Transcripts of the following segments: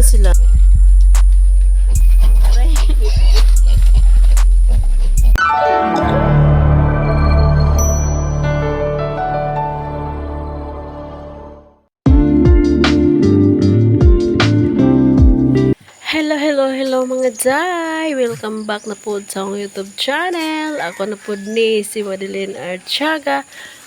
lang sila. Hello, hello, hello mga Jai! Welcome back na po sa akong YouTube channel. Ako na po ni si Madeline Archaga,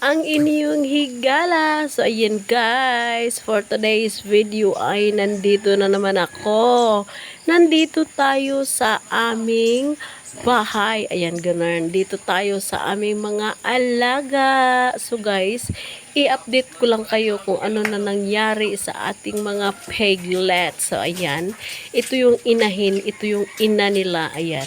ang inyong higala. So, ayan guys, for today's video ay nandito na naman ako. Nandito tayo sa aming bahay. Ayan, ganun. Dito tayo sa aming mga alaga. So guys, i-update ko lang kayo kung ano na nangyari sa ating mga piglets. So ayan, ito yung inahin, ito yung ina nila. Ayan,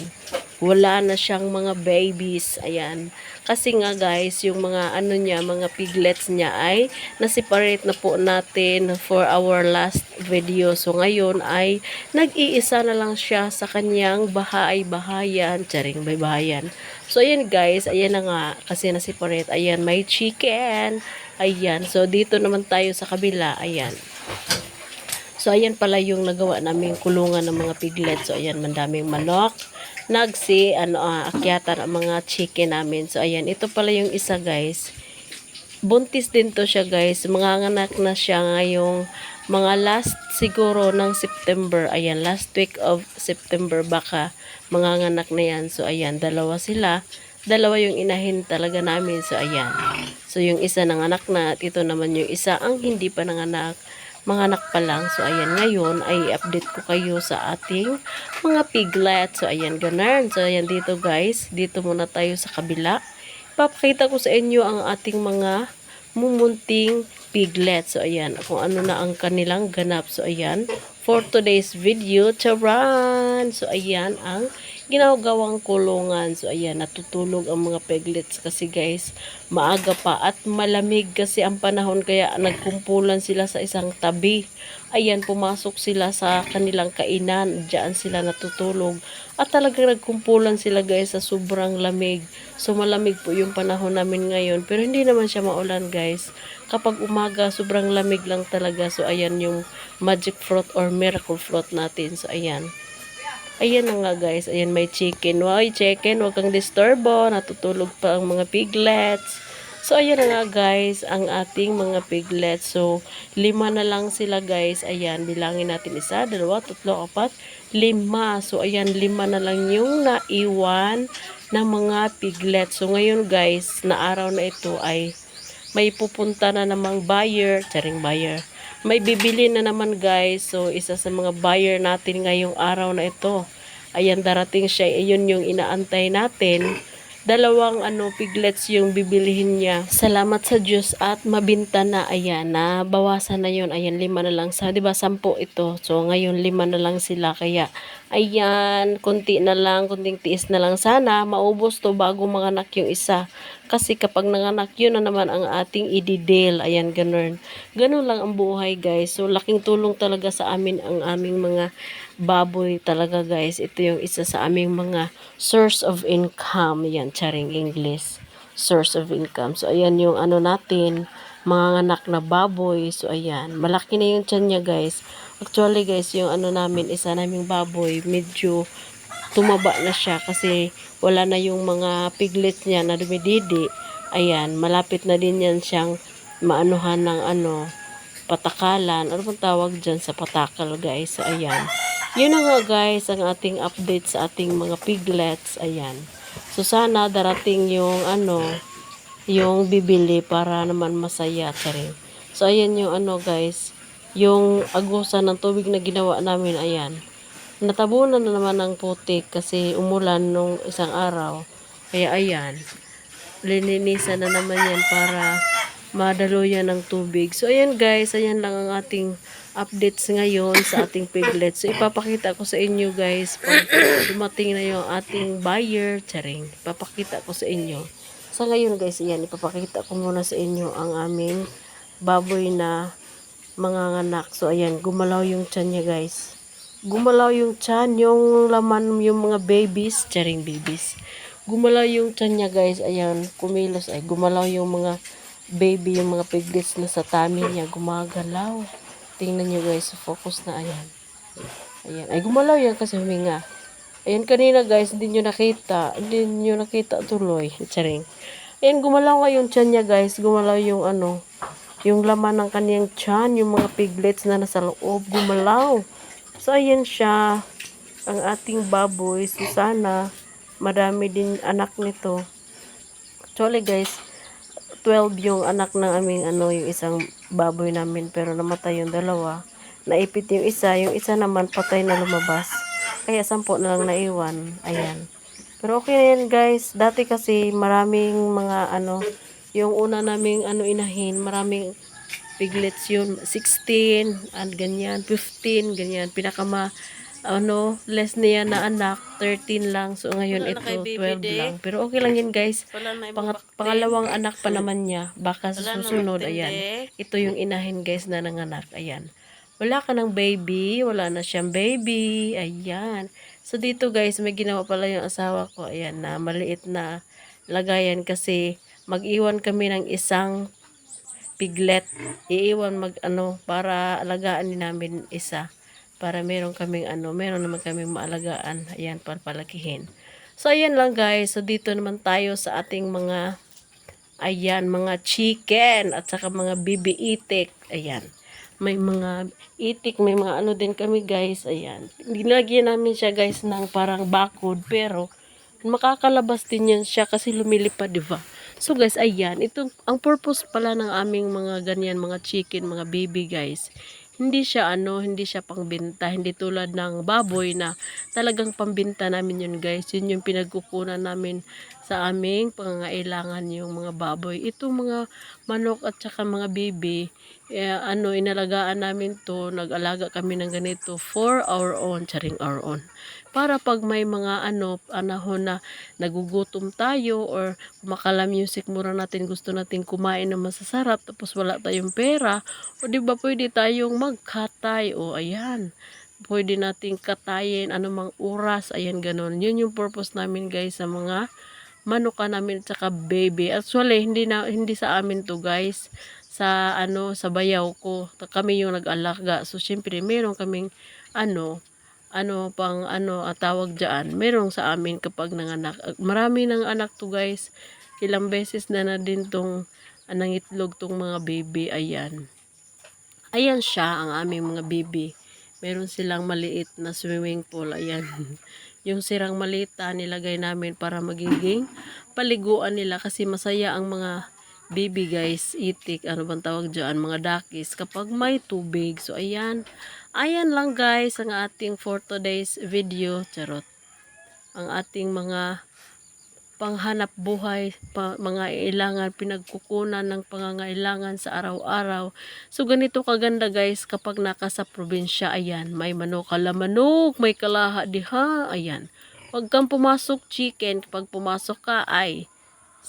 wala na siyang mga babies. Ayan. Kasi nga guys, yung mga ano niya, mga piglets niya ay na-separate na po natin for our last video. So ngayon ay nag-iisa na lang siya sa kanyang bahay-bahayan. Charing bahay-bahayan. So ayan guys, ayan na nga kasi na-separate. Ayan, may chicken. Ayan. So dito naman tayo sa kabila. Ayan. So, ayan pala yung nagawa naming kulungan ng mga piglet. So, ayan, mandaming manok. Nagsi, ano, ah, akyatan ang mga chicken namin. So, ayan, ito pala yung isa, guys. Buntis din to siya, guys. Manganganak na siya ngayong mga last siguro ng September. Ayan, last week of September baka manganganak na yan. So, ayan, dalawa sila. Dalawa yung inahin talaga namin. So, ayan. So, yung isa nanganak na at ito naman yung isa ang hindi pa nanganak mga anak pa lang. So, ayan, ngayon ay update ko kayo sa ating mga piglet. So, ayan, ganun. So, ayan dito guys. Dito muna tayo sa kabila. Papakita ko sa inyo ang ating mga mumunting piglet. So, ayan, kung ano na ang kanilang ganap. So, ayan, for today's video, charan! So, ayan, ang ginagawang kulungan. So, ayan, natutulog ang mga piglets kasi guys, maaga pa at malamig kasi ang panahon kaya nagkumpulan sila sa isang tabi. Ayan, pumasok sila sa kanilang kainan. Diyan sila natutulog. At talagang nagkumpulan sila guys sa sobrang lamig. So, malamig po yung panahon namin ngayon. Pero hindi naman siya maulan guys. Kapag umaga, sobrang lamig lang talaga. So, ayan yung magic fruit or miracle fruit natin. So, ayan. Ayan na nga guys, ayan may chicken. Wow, chicken, wag kang disturbo. Natutulog pa ang mga piglets. So, ayan na nga guys, ang ating mga piglets. So, lima na lang sila guys. Ayan, bilangin natin isa, dalawa, tatlo, apat, lima. So, ayan, lima na lang yung naiwan ng mga piglets. So, ngayon guys, na araw na ito ay may pupunta na namang buyer, charing buyer, may bibili na naman guys. So, isa sa mga buyer natin ngayong araw na ito. Ayan, darating siya. Ayun yung inaantay natin. Dalawang ano, piglets yung bibilihin niya. Salamat sa Diyos at mabinta na. Ayan, na bawasan na yun. Ayan, lima na lang. Sa, di ba, sampo ito. So, ngayon lima na lang sila. Kaya, ayan, kunti na lang, kunting tiis na lang. Sana, maubos to bago manganak yung isa. Kasi kapag nanganak yun na naman ang ating ididel. Ayan, ganun. Ganun lang ang buhay, guys. So, laking tulong talaga sa amin ang aming mga baboy talaga, guys. Ito yung isa sa aming mga source of income. Yan, charing English. Source of income. So, ayan yung ano natin, mga anak na baboy. So, ayan. Malaki na yung tiyan niya, guys. Actually, guys, yung ano namin, isa naming baboy, medyo tumaba na siya kasi wala na yung mga piglets niya na dumididi. Ayan, malapit na din yan siyang maanuhan ng ano, patakalan. Ano pong tawag dyan sa patakal, guys? Ayan. Yun na nga, guys, ang ating update sa ating mga piglets. Ayan. So, sana darating yung ano, yung bibili para naman masaya. Charing. So, ayan yung ano, guys, yung agusan ng tubig na ginawa namin, ayan natabunan na naman ng putik kasi umulan nung isang araw. Kaya ayan, lininisan na naman yan para madaluyan ng tubig. So ayan guys, ayan lang ang ating updates ngayon sa ating piglets. So ipapakita ko sa inyo guys pag dumating na yung ating buyer, charing. Ipapakita ko sa inyo. Sa ngayon guys, ayan, ipapakita ko muna sa inyo ang aming baboy na mga anak. So ayan, gumalaw yung tiyan niya guys gumalaw yung tiyan, yung laman, yung mga babies, charing babies. Gumalaw yung tiyan niya guys, ayan, kumilos, ay gumalaw yung mga baby, yung mga piglets na sa tummy niya, gumagalaw. Tingnan niyo guys, focus na, ayan. Ayan. Ay, gumalaw yan kasi huminga. Ayan, kanina guys, hindi nyo nakita. Hindi nyo nakita tuloy. Charing. Ayan, gumalaw nga yung tiyan niya guys. Gumalaw yung ano, yung laman ng kaniyang tiyan, yung mga piglets na nasa loob, gumalaw. So, ayan siya. Ang ating baboy, Susana. Marami din anak nito. Actually guys, 12 yung anak ng aming ano, yung isang baboy namin. Pero namatay yung dalawa. Naipit yung isa. Yung isa naman patay na lumabas. Kaya sampo na lang naiwan. Ayan. Pero okay na yan guys. Dati kasi maraming mga ano, yung una naming ano inahin, maraming piglets yun. 16, and ganyan, 15, ganyan. Pinakama, ano, less niya na anak, 13 lang. So ngayon Wala ito, baby 12 day. lang. Pero okay lang yun guys. Pangat, pangalawang anak pa naman niya. Baka sa susunod, ayan. Ito yung inahin guys na nanganak. Ayan. Wala ka ng baby. Wala na siyang baby. Ayan. So dito guys, may ginawa pala yung asawa ko. Ayan na maliit na lagayan kasi mag-iwan kami ng isang piglet. Iiwan mag ano para alagaan din namin isa. Para meron kaming ano, meron naman kaming maalagaan. Ayan, para palakihin. So ayan lang guys. So dito naman tayo sa ating mga Ayan, mga chicken at saka mga bibi itik. Ayan. May mga itik, may mga ano din kami guys. Ayan. Nilagyan namin siya guys ng parang bakod pero makakalabas din yan siya kasi lumilipad, di ba? So guys, ayan. Ito, ang purpose pala ng aming mga ganyan, mga chicken, mga baby guys. Hindi siya ano, hindi siya pangbenta. Hindi tulad ng baboy na talagang pambenta namin yun guys. Yun yung pinagkukunan namin sa aming pangangailangan yung mga baboy. Itong mga manok at saka mga baby, eh, ano, inalagaan namin to, nag-alaga kami ng ganito for our own, charing our own. Para pag may mga ano, anahon na nagugutom tayo or makala music mura natin, gusto natin kumain ng masasarap, tapos wala tayong pera, o di ba pwede tayong magkatay, o ayan, pwede nating katayin anumang oras, ayan ganon. Yun yung purpose namin guys sa mga manuka namin at saka baby. Actually, hindi na hindi sa amin to guys. Sa ano, sa bayaw ko. Kami yung nag-alaga. So, syempre, meron kaming ano, ano pang ano at tawag diyan. Meron sa amin kapag nanganak. Marami ng anak to guys. Ilang beses na na din tong anang itlog tong mga baby. Ayan. Ayan siya ang aming mga baby. Meron silang maliit na swimming pool. Ayan. Yung sirang malita nilagay namin para magiging paliguan nila kasi masaya ang mga baby guys, itik, ano bang tawag dyan, mga dakis kapag may tubig. So ayan, ayan lang guys ang ating for today's video. Charot. Ang ating mga panghanap buhay, pa, mga ilangan, pinagkukunan ng pangangailangan sa araw-araw. So, ganito kaganda guys, kapag naka sa probinsya, ayan, may manok kala manok, may kalaha diha, ayan. Huwag kang pumasok chicken, kapag pumasok ka, ay,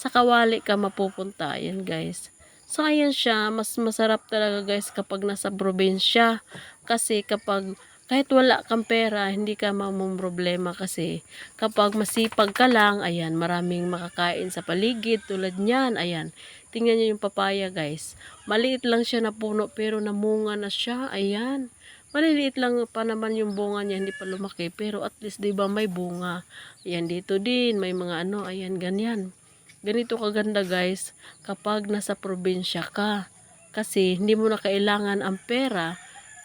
sa kawali ka mapupunta, ayan guys. So, ayan siya, mas masarap talaga guys kapag nasa probinsya. Kasi kapag kahit wala kang pera, hindi ka problema kasi kapag masipag ka lang, ayan, maraming makakain sa paligid tulad niyan, ayan. Tingnan niyo yung papaya, guys. Maliit lang siya na puno pero namunga na siya, ayan. Maliliit lang pa naman yung bunga niya, hindi pa lumaki, pero at least 'di ba may bunga. Ayan dito din, may mga ano, ayan ganyan. Ganito kaganda, guys, kapag nasa probinsya ka. Kasi hindi mo na kailangan ang pera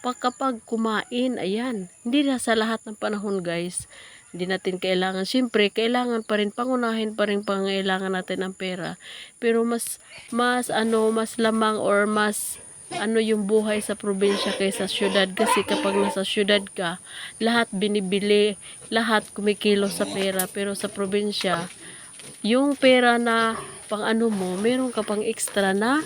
pag kapag kumain, ayan, hindi na sa lahat ng panahon guys, hindi natin kailangan, syempre, kailangan pa rin, pangunahin pa rin pangailangan natin ng pera, pero mas, mas, ano, mas lamang or mas, ano yung buhay sa probinsya kaysa syudad. Kasi kapag nasa syudad ka, lahat binibili, lahat kumikilo sa pera, pero sa probinsya, yung pera na pang ano mo, meron ka pang extra na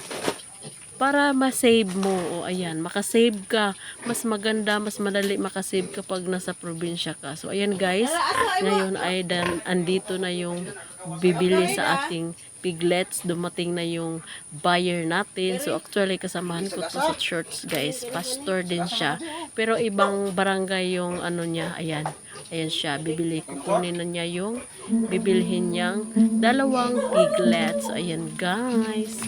para ma-save mo. O ayan, makasave ka. Mas maganda, mas madali makasave kapag nasa probinsya ka. So ayan guys, ngayon ay dan, andito na yung bibili sa ating piglets. Dumating na yung buyer natin. So actually kasamahan ko to sa church guys. Pastor din siya. Pero ibang barangay yung ano niya. Ayan. Ayan siya. Bibili. Kukunin na niya yung bibilhin niyang dalawang piglets. Ayan guys.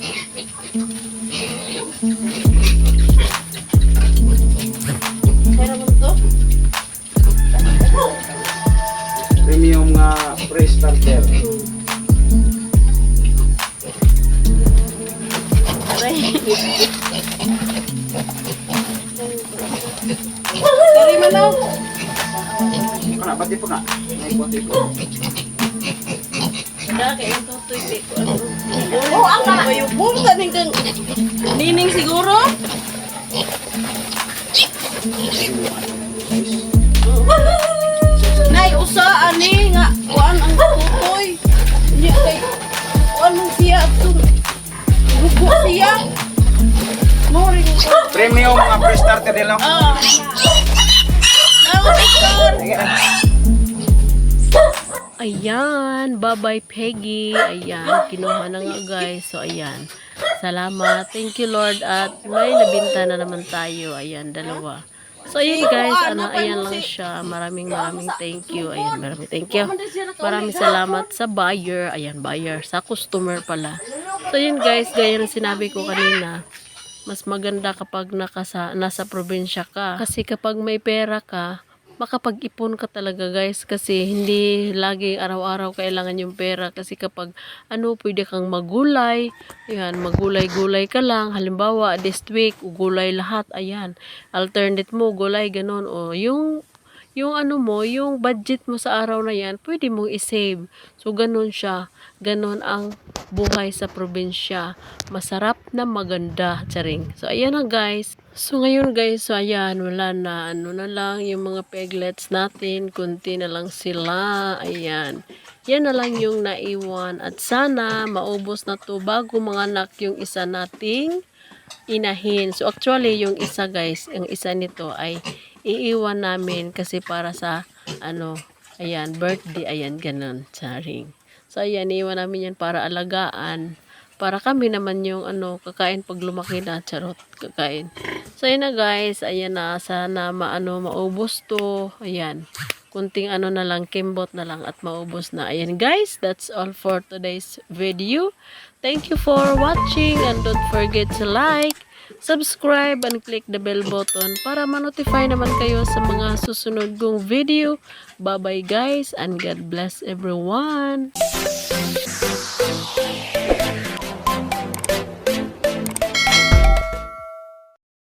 Ko. Wala kay ito to ko. Oh, ang na. Yung boom taning kang nining siguro. Nay usa ani nga kuan ang tutoy. Nya kay kuan man siya atong gugo siya. Mo rin ko. Premium mga pre-starter nila. Ah. Namaskar. Ayan, bye-bye Peggy. Ayan, kinuha na nga guys. So, ayan. Salamat. Thank you Lord. At may nabinta na naman tayo. Ayan, dalawa. So, ayan guys. Ano, ayan lang siya. Maraming maraming thank you. Ayan, maraming thank you. Maraming salamat sa buyer. Ayan, buyer. Sa customer pala. So, ayan guys. Gaya ng sinabi ko kanina mas maganda kapag nakasa, nasa probinsya ka. Kasi kapag may pera ka, makapag-ipon ka talaga guys kasi hindi lagi araw-araw kailangan yung pera. Kasi kapag ano pwede kang magulay ayan magulay-gulay ka lang. Halimbawa this week gulay lahat ayan. Alternate mo gulay ganon. O yung yung ano mo, yung budget mo sa araw na yan, pwede mong isave. So, ganun siya. Ganun ang buhay sa probinsya. Masarap na maganda, charing. So, ayan na guys. So, ngayon guys, so ayan, wala na. Ano na lang, yung mga peglets natin, kunti na lang sila. Ayan. Yan na lang yung naiwan. At sana, maubos na to bago mga anak yung isa nating inahin. So actually yung isa guys, yung isa nito ay iiwan namin kasi para sa ano, ayan, birthday, ayan, ganun, charing. So ayan, iiwan namin yan para alagaan. Para kami naman yung ano, kakain pag lumaki na, charot, kakain. So ayan na guys, ayan na, sana maano, maubos to, ayan. Kunting ano na lang, kimbot na lang at maubos na. Ayan guys, that's all for today's video. Thank you for watching and don't forget to like, subscribe, and click the bell button para ma-notify naman kayo sa mga susunod kong video. Bye-bye guys and God bless everyone!